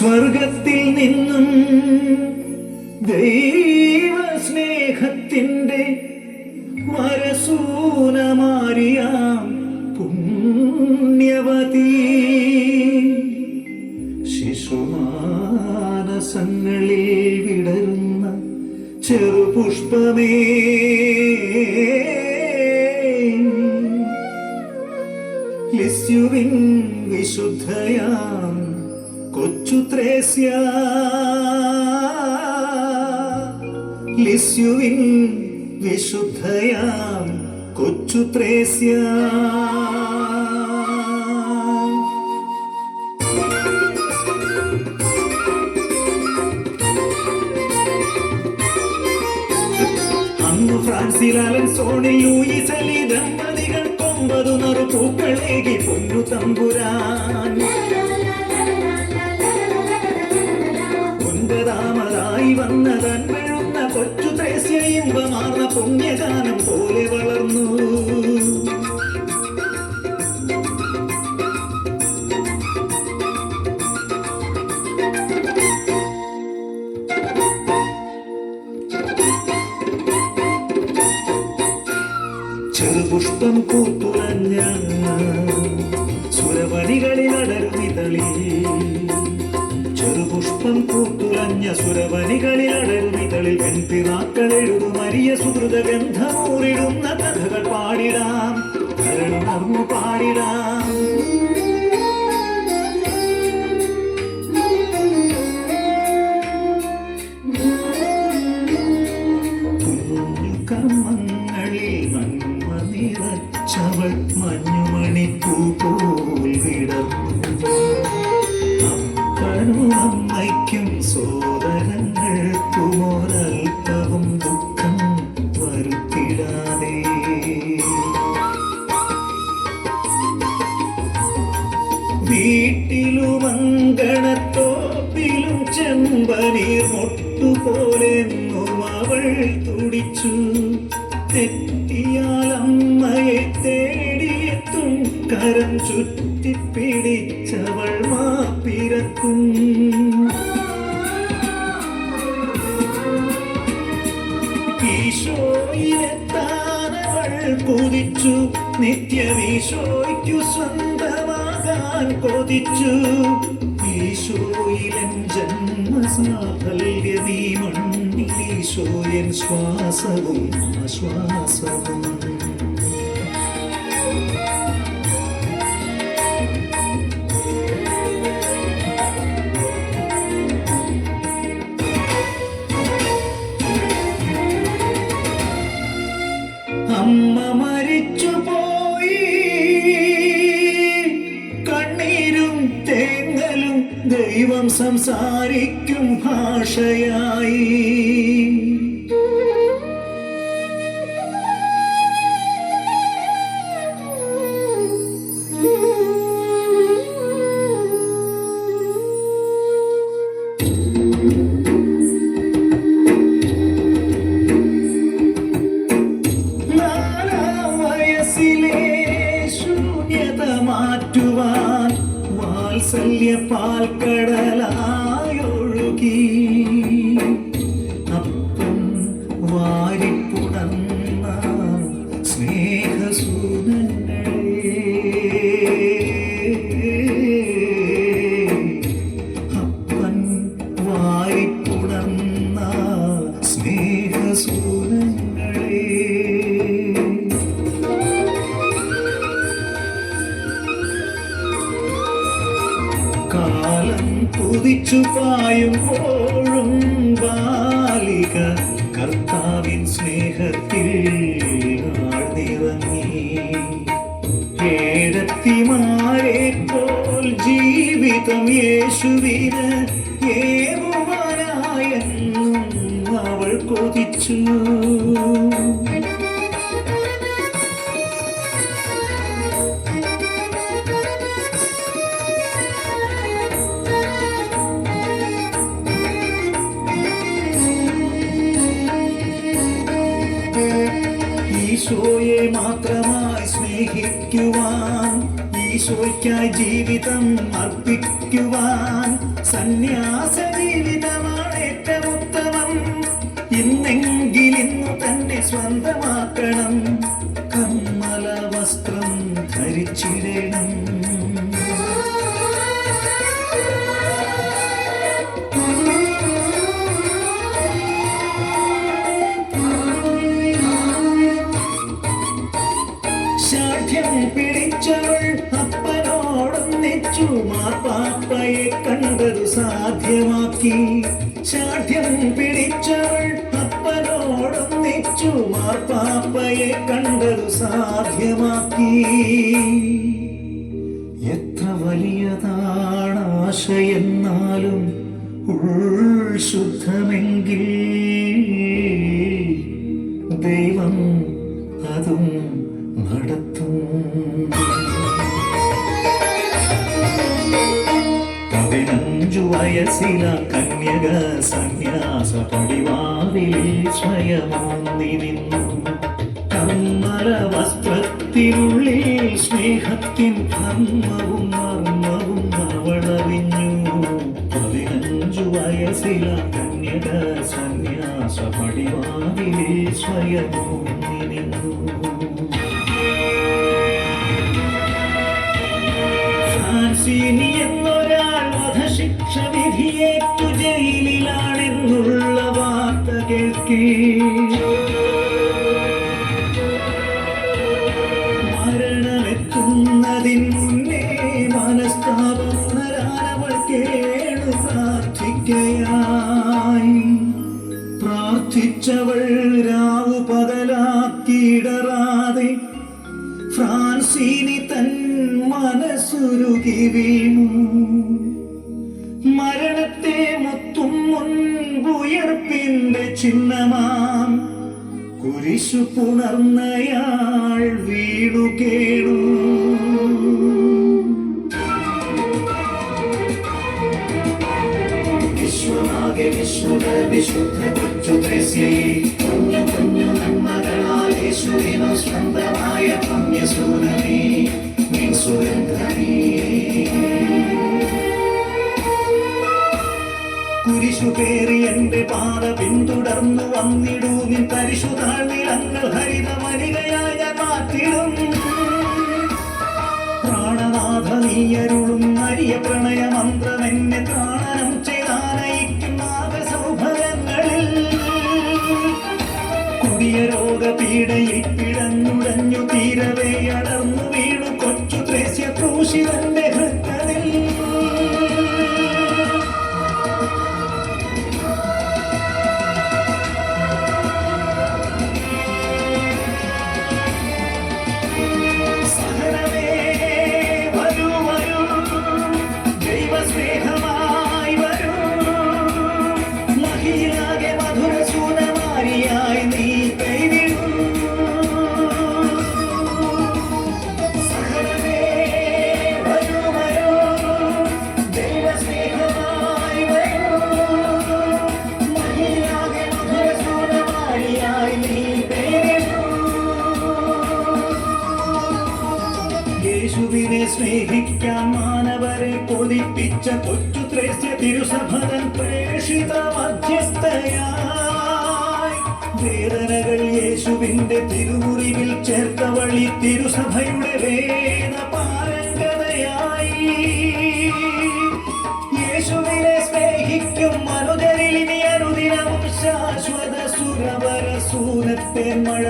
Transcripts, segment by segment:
സ്വർഗത്തിൽ നിന്നും ദൈവ സ്നേഹത്തിന്റെ വരസൂനമാരിയാം പുണ്യവതി. ശിശുമാനസങ്ങളിൽ വിടരുന്ന ചെറുപുഷ്പമേ. ലിസ്യുവിൻ വിശുദ്ധയാം കൊച്ചു ത്രേസ്യ. ലിസ്യുവിൻ വിശുദ്ധയാം കൊച്ചു ത്രേസ്യ. അന്ന് അലി ദമ്പതികൾക്കൊമ്പതു നറു പൂക്കളേകി പൊന്നു തമ്പുരാൻ. പുണ്യഗാനം പോലെ വളർന്നു. ചെറുപുഷ്പം പൂത്തുറഞ്ഞ സുരവനികളിൽ അടരുമിതളി ചെറുപുഷ്പം പൂത്തുലഞ്ഞ സുരവനികളിൽ അടരുമിതളിൽ വെൺപിറാക്കൾ എഴുതും അരിയ സുഹൃത ഗന്ധമൂറിടുന്ന കഥകൾ പാടിടാം. കരണം പാടിടാം. ഒരൽപ്പവും ദുഃഖം വരുത്തിടാതെ. വീട്ടിലും അങ്കണത്തോപ്പിലും ചെമ്പനീർ മുട്ടുപോലെന്നും അവൾ തുടിച്ചു. തെറ്റിയാൽ അമ്മയെ തേടിയെത്തും കരം ചുറ്റിപ്പിടിച്ചവൾ നിത്യമീശോയ്ക്കു സ്വന്തമാകാൻ കൊതിച്ചു. ഈശോയിലൻ ജന്മസാഫല്യമീ മണ്ണിൽ ഈശോയൻ ശ്വാസവും ആശ്വാസവും. അമ്മ ദൈവം സംസാരിക്കും ഭാഷയായി. കുതിച്ചു പായുമ്പോഴും ബാലിക. കർത്താവിൻ സ്നേഹത്തിൽ ആഴ്ന്നിറങ്ങി. ഏടത്തിമാരെ പോൽ ജീവിതം യേശുവിന് ഏറുവാനായെന്നും അവൾ കൊതിച്ചു. ഈശോയെ മാത്രമായി സ്നേഹിക്കുവാൻ ഈശോയ്ക്കായി ജീവിതം അർപ്പിക്കുവാൻ സന്യാസ ജീവിതമാണ് ഏറ്റവും ഉത്തമം. ഇന്നെങ്കിൽ ഇന്നു തന്നെ സ്വന്തമാക്കണം. കമ്മല വസ്ത്രം ധരിച്ചിടണം. സാധ്യമാക്കി ശാഠ്യം പിടിച്ചവൾ അപ്പനോടൊന്നിച്ചു മാർപ്പാപ്പയെ കണ്ടത് സാധ്യമാക്കി. എത്ര വലിയതാണ് ആശയെന്നാലും ഉൾശുദ്ധമെങ്കിൽ ദൈവം അതും നടത്തും. പതിനഞ്ചു വയസ്സില കന്യക സന്യാസ പടിവാതിലിൽ സ്വയമോന്നി നിന്നു. കമ്മര വസ്ത്രത്തിനുള്ളിൽ സ്നേഹത്തിൻ ധർമ്മവും മർമ്മവും അവളറിഞ്ഞു. പതിനഞ്ചു വയസ്സില കന്യക സന്യാസ പടിവാതിലിൽ സ്വയമോന്നി നിന്നു. വധശിക്ഷ വിധിയേറ്റു ജയിലിലാണെന്നുള്ള വാർത്ത കേൾക്കേ. മരണമെത്തുന്നതിൻ മുന്നേ മനസ്താപമുണരാനവൾ കേണു പ്രാർത്ഥിക്കയായി. പ്രാർത്ഥിച്ചവൾ രാവു പകലാക്കിയിടറാതെ ഫ്രാൻസിനി തൻ മനസ്സുരുകി വീണു. മരണത്തെ മുത്തും മുൻപുയർപ്പിന്റെ ചിഹ്നമാം. കുരിശു പുണർന്നയാൾ വീടു കേടു. വിശ്വമാകെ വിശുദ്ധ കുരിശു പേറി എന്റെ പാത പിന്തുടർന്നു വന്നിടൂ. നിൻ പരിശുദ്ധാളിലങ്ങൾ ഹരിതമലികയായ മാറ്റിടും പ്രാണനാഥ നീയരുളും അരിയ പ്രണയമന്ത്രം എന്നെ പ്രാണനം ചെയ്താനയിക്കും നാഗസൗഭരങ്ങളിൽ കൊടിയ രോഗപീഡയിൽ പിഴഞ്ഞുടഞ്ഞു തീരവേ അടർന്നു വീണു. കൊച്ചു ത്രേസ്യ ക്രൂശിതന്റെ യേശുവിനെ സ്നേഹിക്കാൻ മാനവരെ കൊതിപ്പിച്ച കൊച്ചു ത്രേസ്യ തിരുസഭതൻ പ്രേഷിത മധ്യസ്ഥയായി. വേദനകൾ യേശുവിന്റെ തിരുമുറിവിൽ ചേർത്ത വഴി തിരുസഭയുടെ വേദ പാരംഗതയായി യേശുവിനെ സ്നേഹിക്കും മനുജരിൽ ഇനി അനുദിനം ശാശ്വത സുരവര സൂനത്തെ മഴ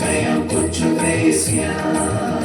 ചൊരിയും വിശുദ്ധയ കൊച്ചു